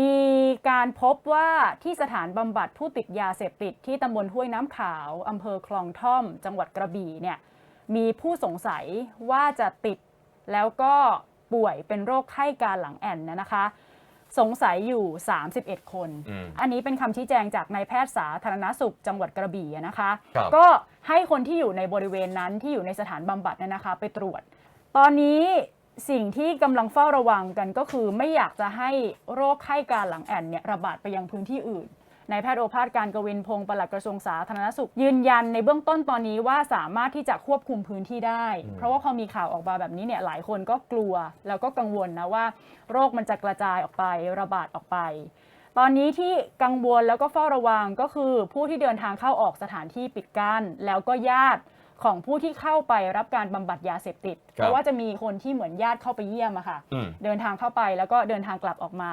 มีการพบว่าที่สถานบำบัดผู้ติดยาเสพติดที่ตำบลห้วยน้ำขาวอำเภอคลองท่อม จังหวัดกระบี่เนี่ยมีผู้สงสัยว่าจะติดแล้วก็ป่วยเป็นโรคไข้การหลังแอนนะนะคะ สงสัยอยู่ 31 คนอืมอันนี้เป็นคำชี้แจงจากนายแพทย์สาธารณสุขจังหวัดกระบี่อะนะคะครับก็ให้คนที่อยู่ในบริเวณนั้นที่อยู่ในสถานบำบัดเนี่ยนะคะ ไปตรวจ ตอนนี้ สิ่งที่กำลังเฝ้าระวังกันก็คือไม่อยากจะให้โรคไข้การหลังแอนเนี่ยระบาดไปยังพื้นที่อื่นนายแพทย์โอภาสการกวินพงศ์ปลัดกระทรวงสาธารณสุข ยืนยันในเบื้องต้นตอนนี้ว่าสามารถที่จะควบคุมพื้นที่ได้อืมเพราะว่าพอมีข่าวออกมาแบบนี้เนี่ยหลายคนก็กลัว แล้วก็กังวลนะว่า โรคมันจะกระจายออกไประบาดออกไป ตอนนี้ที่กังวลแล้วก็เฝ้าระวังก็คือ ผู้ที่เดินทางเข้าออกสถานที่ปิดกั้นแล้วก็ญาติ ของผู้ที่เข้าไปรับการบำบัดยาเสพติด เพราะว่าจะมีคนที่เหมือนญาติเข้าไปเยี่ยมอะค่ะ อืม เดินทางเข้าไปแล้วก็เดินทางกลับออกมา